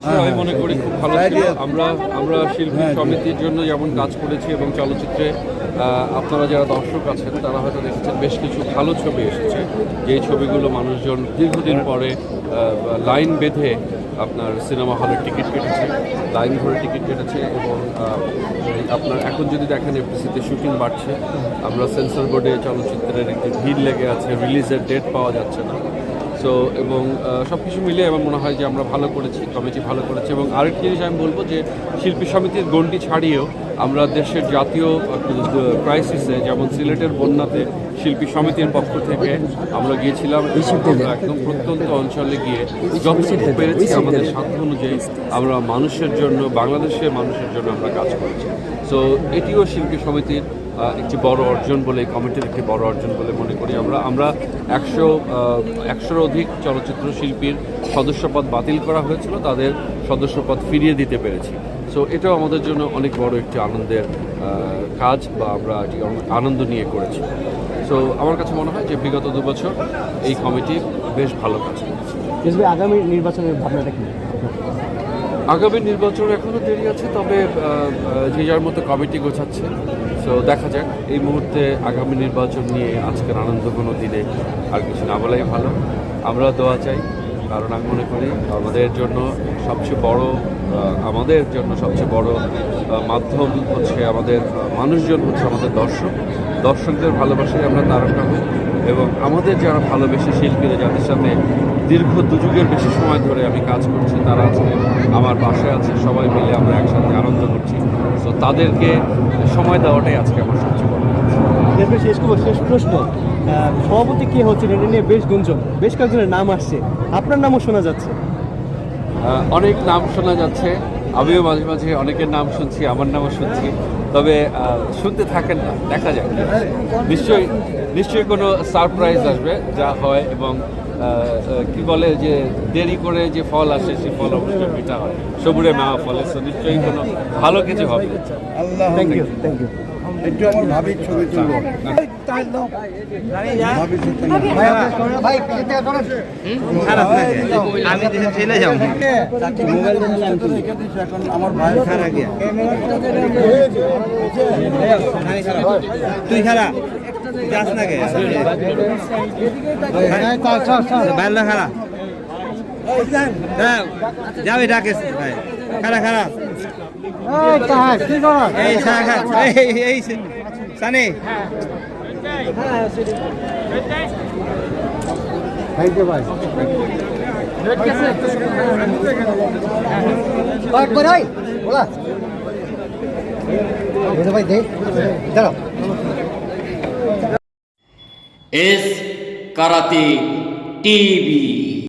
আমি মনে করি খুব ভালো ছিল। আমরা আমরা শিল্পী সমিতির জন্য যেমন কাজ করেছি এবং চলচ্চিত্রে আপনারা যারা দর্শক আছেন তারা হয়তো দেখেছেন বেশ কিছু ভালো ছবি এসেছে। যে ছবিগুলো মানুষজন দীর্ঘদিন পরে লাইন বেঁধে আপনার সিনেমা হলের টিকিট কেটেছে লাইন ধরে টিকিট কেটেছে এবং আপনার এখন যদি দেখেন এফডিসিতে শুটিং বাড়ছে আমরা সেন্সর বোর্ডে চলচ্চিত্রের একটি ভিড় লেগে আছে রিলিজের ডেট পাওয়া যাচ্ছে না। সো এবং সব কিছু মিলে আমার মনে হয় যে আমরা ভালো করেছি কমিটি ভালো করেছে এবং আরেকটি জিনিস আমি বলব যে শিল্পী সমিতির গণ্ডি ছাড়িয়েও আমরা দেশের জাতীয় ক্রাইসিসে যেমন সিলেটের বন্যাতে শিল্পী সমিতির পক্ষ থেকে আমরা গিয়েছিলাম একদম প্রত্যন্ত অঞ্চলে গিয়ে যতটুকু পেরেছি আমাদের সাধ্য অনুযায়ী আমরা মানুষের জন্য বাংলাদেশের মানুষের জন্য আমরা কাজ করেছি। সো এটিও শিল্পী সমিতির একটি বড় অর্জন বলে এই কমিটির একটি বড় অর্জন বলে মনে করি আমরা। আমরা একশো একশোর অধিক চলচ্চিত্র শিল্পীর সদস্যপদ বাতিল করা হয়েছিল তাদের সদস্যপদ ফিরিয়ে দিতে পেরেছি। সো এটাও আমাদের জন্য অনেক বড় একটি আনন্দের কাজ বা আমরা আনন্দ নিয়ে করেছি। সো আমার কাছে মনে হয় যে বিগত দু বছর এই কমিটি বেশ ভালো কাজ করেছে। আগামী নির্বাচনের ভাবনাটা কি? আগামী নির্বাচন এখনও দেরি আছে তবে যে যার মতো কমিটি গোছাচ্ছে সো দেখা যাক, এই মুহূর্তে আগামী নির্বাচন নিয়ে আজকের আনন্দ কোনো দিনে আর কিছু না বলাই ভালো। আমরা দোয়া চাই কারণ আমি মনে করি। আমাদের জন্য সবচেয়ে বড় আমাদের জন্য সবচেয়ে বড় মাধ্যম হচ্ছে আমাদের মানুষজন হচ্ছে আমাদের দর্শক। দর্শকদের ভালোবাসায় আমরা তারকা হই এবং আমাদের যারা ভালোবেসে শিল্পীরা যাদের সাথে দীর্ঘ দুযুগের বেশি সময় ধরে আমি কাজ করছি, তারা আজকে আমার পাশে আছে, সবাই মিলে আমরা একসাথে আনন্দ করছি। তো তাদেরকে সময় দেওয়াটাই আজকে আমার সবচেয়ে বড়। শেষ প্রশ্ন। সভাপতি কে হচ্ছে এটা নিয়ে বেশ গুঞ্জন বেশ কয়েকজনের নাম আসছে। আপনার নামও শোনা যাচ্ছে। অনেক নাম শোনা যাচ্ছে। আমিও মাঝে মাঝে অনেকের নাম শুনছি আমার নামও শুনছি। তবে শুনতে থাকেন না দেখা যাক। নিশ্চয়ই নিশ্চয়ই কোনো সারপ্রাইজ আসবে যা হয় এবং কি বলে যে দেরি করে যে ফল আসে সেই ফল অবশ্যই মিঠা হয়। সবুরে মেওয়া ফলে নিশ্চয়ই কোনো ভালো কিছু হবে। থ্যাংক ইউ থ্যাংক ইউ একটু আমার ভাবির ছবি তুলবো ভাবি আমি দেশে চলে যাব আমার ভাই তুই খারা যাস না কে বাইরে খারা হ্যাঁ, যাবে ডাকে ভাই খারা খারা এই সারা খা এই এই সানি। থ্যাংক ইউ ভাই ভাই দেখ দাঁড়াও। S karate TV.